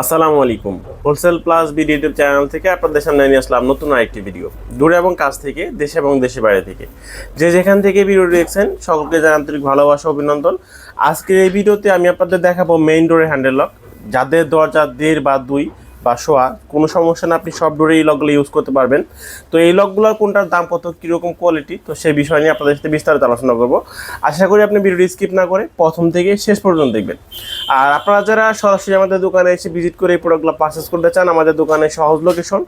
আসসালামু আলাইকুম। Wholesale plus BD YouTube channel থেকে আপনাদের সামনে নিয়ে আসলাম নতুন আরেকটি ভিডিও। দূরে এবং কাছ থেকে, দেশে এবং দেশের বাইরে থেকে। যে যেখান থেকে ভিডিও দেখছেন, সকলকে জানান ভালোবাসা অভিনন্দন। আজকের এই ভিডিওতে আমি আপনাদের দেখাবো মেইন ডোরের হ্যান্ডেল লক যাদের দরজা দেড় বা দুই বা শোয়া কোনো সমস্যা না, আপনি সব ডোরে এই লকগুলো ইউজ করতে পারবেন। তো এই লকগুলোর কোনটার দাম কত, কীরকম কোয়ালিটি তো সেই বিষয় নিয়ে আপনাদের সাথে বিস্তারিত আলোচনা করব। আশা করি আপনি ভিডিওটি স্কিপ না করে প্রথম থেকে শেষ পর্যন্ত দেখবেন। আর আপনারা যারা সরাসরি আমাদের দোকানে এসে ভিজিট করে এই প্রোডাক্টগুলো পারচেস করতে চান, আমাদের দোকানে সহজ location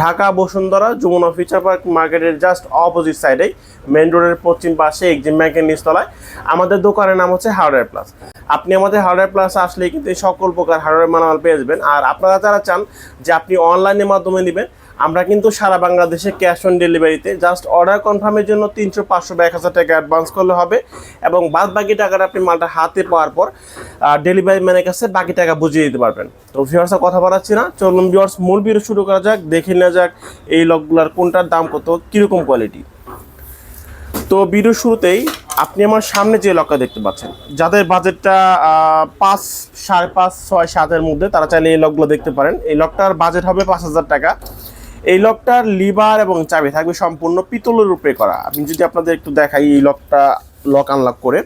Dhaka, Bashundhara Jamuna, future park মার্কেটের জাস্ট অপোজিট সাইডে মেন রোডের পশ্চিম পাশে এক্সিম ব্যাংকের নিচতলায় আমাদের দোকানের নাম হচ্ছে হার্ডওয়্যার প্লাস আপনি আমাদের হার্ডওয়্যার প্লাস আসলে কিন্তু সকল প্রকার হার্ডওয়্যার মালামাল পেয়ে যাবেন। আর আপনারা যারা চান যে আপনি অনলাইনের মাধ্যমে নেবেন আমরা কিন্তু সারা বাংলাদেশে ক্যাশ অন ডেলিভারিতে জাস্ট অর্ডার কনফার্মের জন্য তিনশো, পাঁচশো বা এক হাজার টাকা অ্যাডভান্স করলে হবে এবং বাদ বাকি টাকাটা আপনি মালটা হাতে পাওয়ার পর ডেলিভারি ম্যানের কাছে বাকি টাকা বুঝিয়ে দিতে পারবেন। তো ভিউয়ার্সের কথা বলাচ্ছি না, চলুন ভিউয়ার্স মূল ভিডিও শুরু করা যাক, দেখে নেওয়া যাক এই লকগুলার কোনটার দাম কত, কীরকম কোয়ালিটি তো ভিডিও শুরুতেই আপনি আমার সামনে যে লকটা দেখতে পাচ্ছেন, যাদের বাজেটটা পাঁচ, সাড়ে পাঁচ, ছয়, সাতের মধ্যে, তারা চাইলে এই লকগুলো দেখতে পারেন। এই লকটার বাজেট হবে পাঁচ হাজার টাকা। এই লকটার লিভার এবং চাবি থাকবে সম্পূর্ণ পিতলের উপরে করা। আমি যদি আপনাদের একটু দেখাই এই লকটা লক আনলক করে।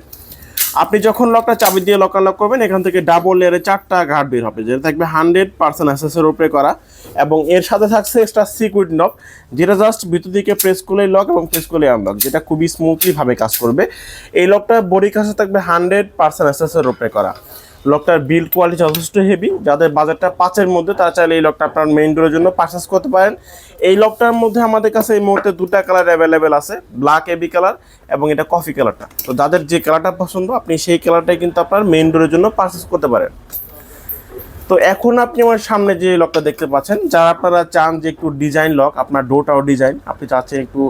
আপনি যখন লকটা চাবি দিয়ে লক আনলক করবেন, এখান থেকে ডাবল লেয়ারে চারটা গার্ড বের হবে, যেটা থাকবে হান্ড্রেড পার্সেন্ট অ্যাসেসের উপরে করা। এবং এর সাথে থাকছে এক্সট্রা সিকুইড লক যেটা জাস্ট ভিতর দিকে প্রেস করলেই লক এবং প্রেস করলে আনলক যেটা খুবই স্মুথলি ভাবে কাজ করবে। এই লকটা বডি কাছে থাকবে হান্ড্রেড পার্সেন্ট অ্যাসেসের উপরে করা। লকটার বিল্ড কোয়ালিটি যথেষ্ট হেভি যাদের বাজারটা পাঁচের মধ্যে, তারা চাইলে এই লকটা আপনার মেইন ডোরের জন্য পারচেস করতে পারেন। এই লকটার মধ্যে আমাদের কাছে এই মুহূর্তে দুটা কালার অ্যাভেলেবেল আছে ব্ল্যাক এবি কালার এবং এটা কফি কালারটা তো যাদের যে কালারটা পছন্দ, আপনি সেই কালারটাই কিন্তু আপনার মেইন ডোরের জন্য পারচেস করতে পারেন। তো এখন আপনি আমার সামনে যে লকটা দেখতে পাচ্ছেন, যারা আপনারা চান যে একটু ডিজাইন লক আপনার ডোটাও ডিজাইন আপনি চাচ্ছেন একটু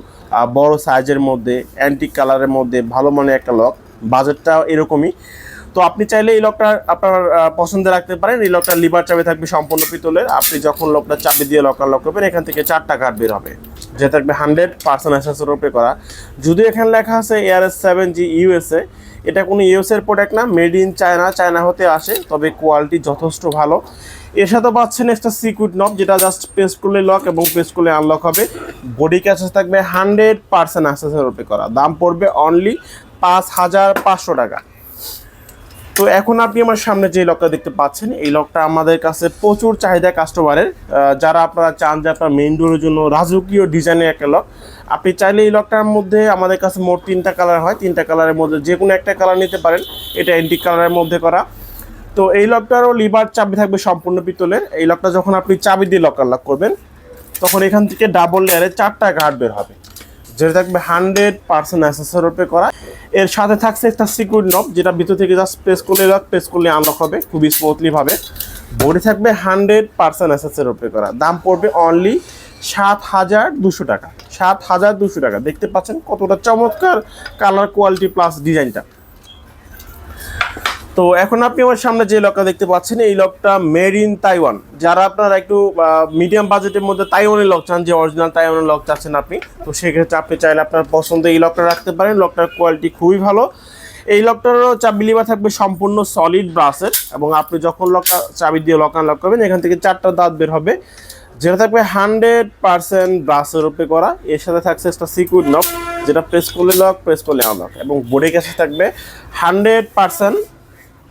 বড় সাইজের মধ্যে অ্যান্টিক কালারের মধ্যে ভালো মানের একটা লক বাজেটটাও এরকমই। তো আপনি চাইলে এই লকটা আপনার পছন্দে রাখতে পারেন। এই লকটার লিভার চাবি থাকবে সম্পূর্ণ পিতলের। আপনি যখন লকটা চাবি দিয়ে লক লক করবেন, এখান থেকে চারটা কার্ড বের হবে। যে থাকবে হান্ড্রেড পার্সেন্ট অ্যাসেসের উপরে করা। যদি এখানে লেখা আছে এআরএস সেভেন জি ইউএসএ এটা কোনো ইউএসএর প্রোডাক্ট না মেড ইন চায়না চায়না হতে আসে, তবে কোয়ালিটি যথেষ্ট ভালো। এর সাথে পাচ্ছেন একটা সিকুইড নব যেটা জাস্ট পেস্ট করলে লক এবং পেস্ট করলে আনলক হবে। বডি ক্যাসেস থাকবে হান্ড্রেড পার্সেন্ট অ্যাসেসের উপরে করা। দাম পড়বে অনলি পাঁচ হাজার পাঁচশো টাকা। তো এখন আপনি আমার সামনে যে লকটা দেখতে পাচ্ছেন, এই লকটা আমাদের কাছে প্রচুর চাহিদা কাস্টমারের যারা আপনারা চান যে আপনার মেইন ডোরের জন্য রাজকীয় ডিজাইনের একটা লক আপনি চাইলে এই লকটার মধ্যে আমাদের কাছে মোট তিনটা কালার হয়। তিনটা কালারের মধ্যে যে কোনো একটা কালার নিতে পারেন। এটা অ্যান্টিক কালারের মধ্যে করা। তো এই লকটারও লিভার চাবি থাকবে সম্পূর্ণ পিতলের। এই লকটা যখন আপনি চাবি দিয়ে লক করবেন, তখন এখান থেকে ডাবল লেয়ারে চারটা গার্ড বের হবে। যেটা থাকবে হান্ড্রেড পার্সেন্ট অ্যাসেসের উপরে করা। এর সাথে থাকছে একটা সিকিউর নব যেটা ভিতর থেকে জাস্ট প্রেস করলে লক প্রেস করলে আনলক হবে, খুবই স্মুথলিভাবে বোর্ডে থাকবে হান্ড্রেড পার্সেন্ট অ্যাসেসের উপরে করা। দাম পড়বে অনলি সাত হাজার দুশো টাকা। সাত হাজার দুশো টাকা। দেখতে পাচ্ছেন কতটা চমৎকার কালার কোয়ালিটি প্লাস ডিজাইনটা তো এখন আপনি আমার সামনে যে লকটা দেখতে পাচ্ছেন, এই লকটা মেড ইন তাইওয়ান যারা আপনারা একটু মিডিয়াম বাজেটের মধ্যে তাইওয়ানের লক চান, যে অরিজিনাল তাইওয়ানের লক চাচ্ছেন আপনি, তো সেক্ষেত্রে আপনি চাইলে আপনার পছন্দ এই লকটা রাখতে পারেন। লকটার কোয়ালিটি খুবই ভালো। এই লকটারও চাবি লিবা থাকবে সম্পূর্ণ সলিড ব্রাসের এবং আপনি যখন লকটা চাবি দিয়ে লক আনলক করবেন, এখান থেকে চারটা দাঁত বের হবে। যেটা থাকবে হান্ড্রেড পার্সেন্ট ব্রাসের উপরে করা। এর সাথে থাকছে একটা সিকুইড লক যেটা প্রেস করলে লক প্রেস করলে আনলক এবং বোর্ডের কাছে থাকবে হান্ড্রেড পার্সেন্ট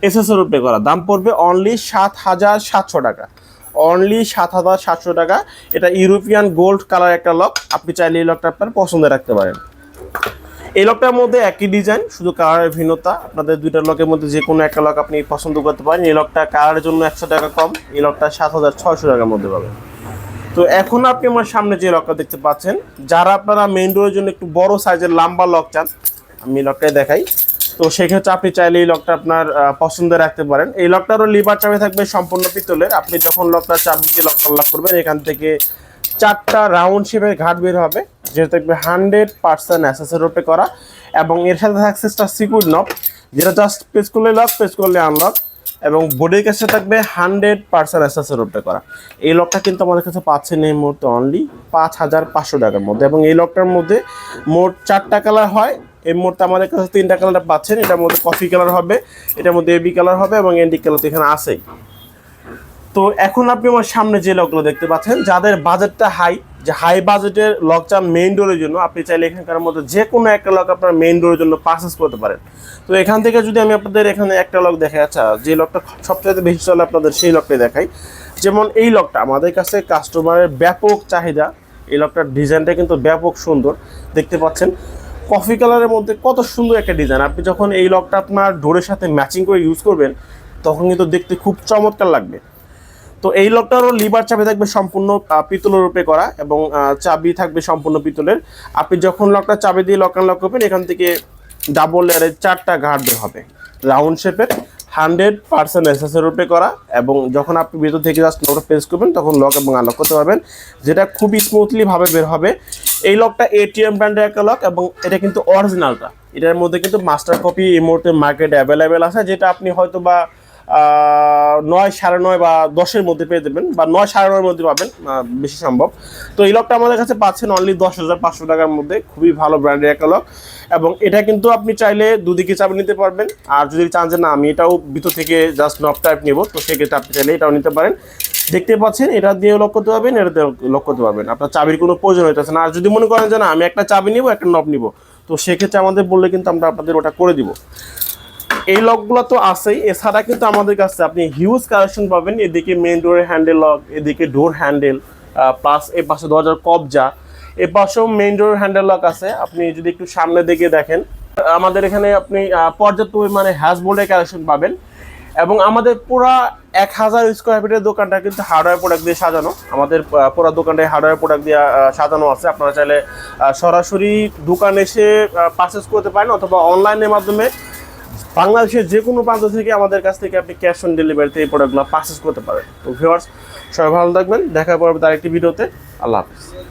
এসএসের উপরে করা। দাম পড়বে অনলি সাত হাজার সাতশো টাকা। অনলি সাত হাজার সাতশো টাকা। এটা ইউরোপিয়ান গোল্ড কালার একটা লক আপনি চাইলে এই লকটা আপনার পছন্দে রাখতে পারেন। এই লকটার মধ্যে একই ডিজাইন শুধু কালারের ভিন্নতা। আপনাদের দুইটা লকের মধ্যে যে কোনো একটা লক আপনি পছন্দ করতে পারেন। এই লকটা কালারের জন্য একশো টাকা কম। এই লকটা সাত হাজার ছয়শো টাকার মধ্যে পাবেন। তো এখন আপনি আমার সামনে যে লকটা দেখতে পাচ্ছেন, যারা আপনারা মেইন ডোরের জন্য একটু বড় সাইজের লম্বা লক চান, আমি লকটাই দেখাই। তো সেক্ষেত্রে আপনি চাইলে এই লকটা আপনার পছন্দে রাখতে পারেন। এই লকটারও লিভার চাবি থাকবে সম্পূর্ণ পিতলের। আপনি যখন লকটা চাবি দিয়ে লক আনলক করবেন, এখান থেকে চারটা রাউন্ড শেপের ঘাট বের হবে, যেটা থাকবে হান্ড্রেড পার্সেন্ট অ্যাসেসের উপরে করা। এবং এর সাথে থাকছে একটা সিকুইড নব যেটা জাস্ট প্রেস করলে লক প্রেস করলে আনলক এবং বডির কাছে থাকবে হান্ড্রেড পার্সেন্ট অ্যাসেসের উপরে করা। এই লকটা কিন্তু আমাদের কাছে পাচ্ছেন এই মুহূর্তে অনলি পাঁচ হাজার পাঁচশো টাকার মধ্যে। এবং এই লকটার মধ্যে মোট চারটা কালার হয়। এই মুহূর্তে আমাদের কাছে তিনটা কালার পাচ্ছেন। এটার মধ্যে কফি কালার হবে, এটার মধ্যে এবি কালার হবে এবং এন্ডিক কালার তো এখানে আছেই। তো এখন আপনি আমার সামনে যে লকগুলো দেখতে পাচ্ছেন, যাদের বাজেটটা হাই যে হাই বাজেটের লক চান মেইন ডোরের জন্য, আপনি চাইলে এখানকার মধ্যে যে কোনো একটা লক আপনার মেইন ডোরের জন্য পারচেস করতে পারেন। তো এখান থেকে যদি আমি আপনাদের এখানে একটা লক দেখাই আচ্ছা যে লকটা সবচেয়ে বেশি চলে আপনাদের সেই লকটাই দেখাই। যেমন এই লকটা আমাদের কাছে কাস্টমারের ব্যাপক চাহিদা, এই লকটার ডিজাইনটা কিন্তু ব্যাপক সুন্দর। দেখতে পাচ্ছেন কফি কালারের মধ্যে কত সুন্দর একটা ডিজাইন আপনি যখন এই লকটা আপনার ডোরের সাথে ম্যাচিং করে ইউজ করবেন, তখন কিন্তু দেখতে খুব চমৎকার লাগবে। তো এই লকটারও লিভার চাবি থাকবে সম্পূর্ণ পিতল পিতলের রূপে করা এবং চাবি থাকবে সম্পূর্ণ পিতলের। আপনি যখন লকটা চাবি দিয়ে লক লক করবেন, এখান থেকে ডাবল লেয়ারের চারটা ঘাট হবে। রাউন্ড শেপের হান্ড্রেড পার্সেন্ট এসএসের রূপে করা এবং যখন আপনি ভিতর থেকে জাস্ট লকটা প্রেস করবেন, তখন লক এবং আনলক করতে পারবেন, যেটা খুবই স্মুথলিভাবে বের হবে। এই লকটা এটিএম ব্র্যান্ডের একটা লক এবং এটা কিন্তু অরিজিনালটা এটার মধ্যে কিন্তু মাস্টার কপি এই মুহূর্তে মার্কেটে অ্যাভেলেবেল আছে, যেটা আপনি হয়তো বা নয় সাড়ে নয় বা দশের মধ্যে পেয়ে দেবেন বা নয় সাড়ে নয়ের মধ্যে পাবেন বেশি সম্ভব। তো এই লকটা আমাদের কাছে পাচ্ছেন অনলি দশ হাজার পাঁচশো টাকার মধ্যে, খুবই ভালো ব্র্যান্ডের একটা লক এবং এটা কিন্তু আপনি চাইলে দুদিকে চাবি নিতে পারবেন। আর যদি চান যে না, আমি এটাও ভিতর থেকে জাস্ট নব টাইপ নেব, তো সেক্ষেত্রে আপনি চাইলে এটাও নিতে পারেন। দেখতে পাচ্ছেন, এটা দিয়ে লক করতে পারবেন, এটা দিয়ে লক করতে পারবেন। আপনার চাবির কোনো প্রয়োজন হইতেছে না। আর যদি মনে করেন যে না, আমি একটা চাবি নিব, একটা নব নিব, তো সেক্ষেত্রে আমাদের বললে কিন্তু আমরা আপনাদের ওটা করে দিব। এই লকগুলো তো আছেই। এছাড়া কিন্তু আমাদের কাছে আপনি হিউজ কালেকশন পাবেন। এদিকে মেন ডোরের হ্যান্ডেল লক এদিকে ডোর হ্যান্ডেল প্লাস এ পাশে দরজার কবজা। এ পাশেও মেন ডোর হ্যান্ডেল লক আছে। আপনি যদি একটু সামনে দিকে দেখেন, আমাদের এখানে আপনি পর্যাপ্ত পরিমাণে হ্যাজ বোর্ডের কালেকশন পাবেন। এবং আমাদের পুরা এক হাজার স্কোয়ার ফিটের দোকানটা কিন্তু হার্ডওয়্যার প্রোডাক্ট দিয়ে সাজানো। আমাদের পুরো দোকানটায় হার্ডওয়্যার প্রোডাক্ট দিয়ে সাজানো আছে। আপনারা চাইলে সরাসরি দোকান এসে পারচেস করতে পারেন অথবা অনলাইনের মাধ্যমে বাংলাদেশের যে কোনো প্রান্ত থেকে আমাদের কাছ থেকে আপনি ক্যাশ অন ডেলিভারিতে এই প্রোডাক্টগুলো পারচেস করতে পারেন। তো ভিউয়ার্স সবাই ভালো থাকবেন। দেখা পড়বে তার একটি ভিডিওতে আল্লাহ হাফিজ।